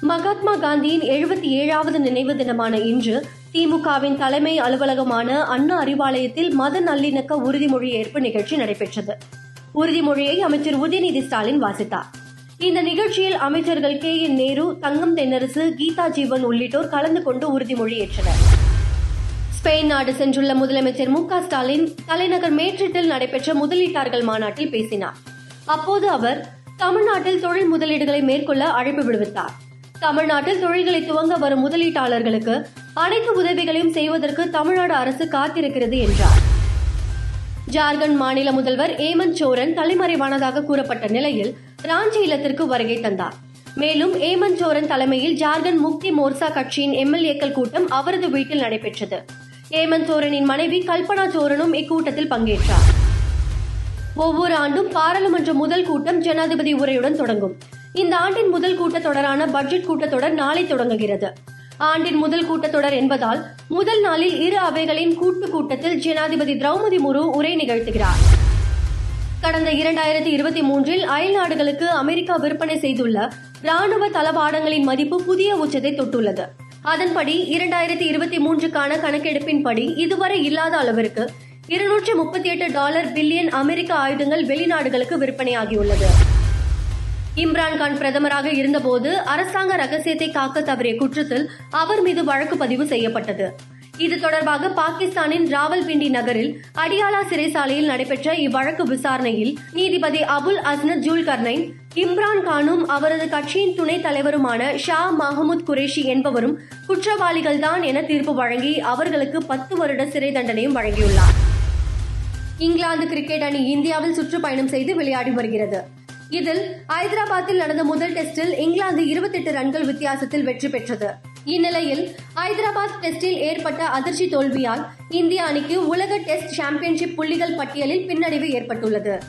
மகாத்மா காந்தியின் எழுபத்தி ஏழாவது நினைவு தினமான இன்று திமுகவின் தலைமை அலுவலகமான அண்ணா அறிவாலயத்தில் மத நல்லிணக்க உறுதிமொழி ஏற்பு நிகழ்ச்சி நடைபெற்றது. உறுதிமொழியை அமைச்சர் உதயநிதி ஸ்டாலின் வாசித்தார். இந்த நிகழ்ச்சியில் அமைச்சர்கள் கே என் நேரு தங்கம் தென்னரசு கீதா ஜீவன் உள்ளிட்டோர் கலந்து கொண்டு உறுதிமொழி ஏற்றனர். ஸ்பெயின் நாடு சென்றுள்ள முதலமைச்சர் மு ஸ்டாலின் தலைநகர் மேட்ரிட்டில் நடைபெற்ற முதலீட்டாளர்கள் மாநாட்டில் பேசினார். அப்போது அவர் தமிழ்நாட்டில் தொழில் முதலீடுகளை மேற்கொள்ள அழைப்பு விடுவித்தார். தமிழ்நாட்டில் தொழில்களை துவங்க வரும் முதலீட்டாளர்களுக்கு அனைத்து உதவிகளையும் செய்வதற்கு தமிழ்நாடு அரசு காத்திருக்கிறது என்றார். ஜார்க்கண்ட் மாநில முதல்வர் ஏமந்த் சோரன் தலைமறைவானதாக கூறப்பட்ட நிலையில் ராஞ்சி இல்லத்திற்கு வருகை தந்தார். மேலும் ஏமந்த் சோரன் தலைமையில் ஜார்க்கண்ட் முக்தி மோர்சா கட்சியின் எம்எல்ஏக்கள் கூட்டம் அவரது வீட்டில் நடைபெற்றது. ஏமந்த் சோரனின் மனைவி கல்பனா சோரனும் இக்கூட்டத்தில் பங்கேற்றார். ஒவ்வொரு ஆண்டும் பாராளுமன்ற முதல் கூட்டம் ஜனாதிபதி உரையுடன் தொடங்கும். இந்த ஆண்டின் முதல் கூட்டத்தொடரான பட்ஜெட் கூட்டத்தொடர் நாளை தொடங்குகிறது. ஆண்டின் முதல் கூட்டத்தொடர் என்பதால் முதல் நாளில் இரு அவைகளின் கூட்டு கூட்டத்தில் ஜனாதிபதி திரௌபதி முர்மு உரை நிகழ்த்துகிறார். கடந்த இரண்டாயிரத்தி இருபத்தி மூன்றில் அயல் நாடுகளுக்கு அமெரிக்கா விற்பனை செய்துள்ள ராணுவ தளவாடங்களின் மதிப்பு புதிய உச்சத்தை தொட்டுள்ளது. அதன்படி இரண்டாயிரத்தி இருபத்தி மூன்றுக்கான கணக்கெடுப்பின்படி இதுவரை இல்லாத அளவிற்கு இருநூற்றி முப்பத்தி எட்டு டாலர் பில்லியன் அமெரிக்க ஆயுதங்கள் வெளிநாடுகளுக்கு விற்பனையாகியுள்ளது. இம்ரான்கான் பிரதமராக இருந்தபோது அரசாங்க ரகசியத்தை காக்க தவறிய குற்றத்தில் அவர் மீது வழக்கு பதிவு செய்யப்பட்டது. இது தொடர்பாக பாகிஸ்தானின் ராவல்பிண்டி நகரில் அடியாலா சிறைசாலையில் நடைபெற்ற இவ்வழக்கு விசாரணையில் நீதிபதி அபுல் அஸ்னத் ஜூல் கர்னைன் இம்ரான் கானும் அவரது கட்சியின் துணைத் தலைவருமான ஷா மஹமூத் குரேஷி என்பவரும் குற்றவாளிகள்தான் என தீர்ப்பு வழங்கி அவர்களுக்கு பத்து வருட சிறை தண்டனையும் வழங்கியுள்ளார். இங்கிலாந்து கிரிக்கெட் அணி இந்தியாவில் சுற்றுப்பயணம் செய்து விளையாடி வருகிறது. இதில் ஐதராபாத்தில் நடந்த முதல் டெஸ்டில் இங்கிலாந்து 28 ரன்கள் வித்தியாசத்தில் வெற்றி பெற்றது. இந்நிலையில் ஐதராபாத் டெஸ்டில் ஏற்பட்ட அதிர்ச்சி தோல்வியால் இந்திய அணிக்கு உலக டெஸ்ட் சாம்பியன்ஷிப் புள்ளிகள் பட்டியலில் பின்னடைவு ஏற்பட்டுள்ளது.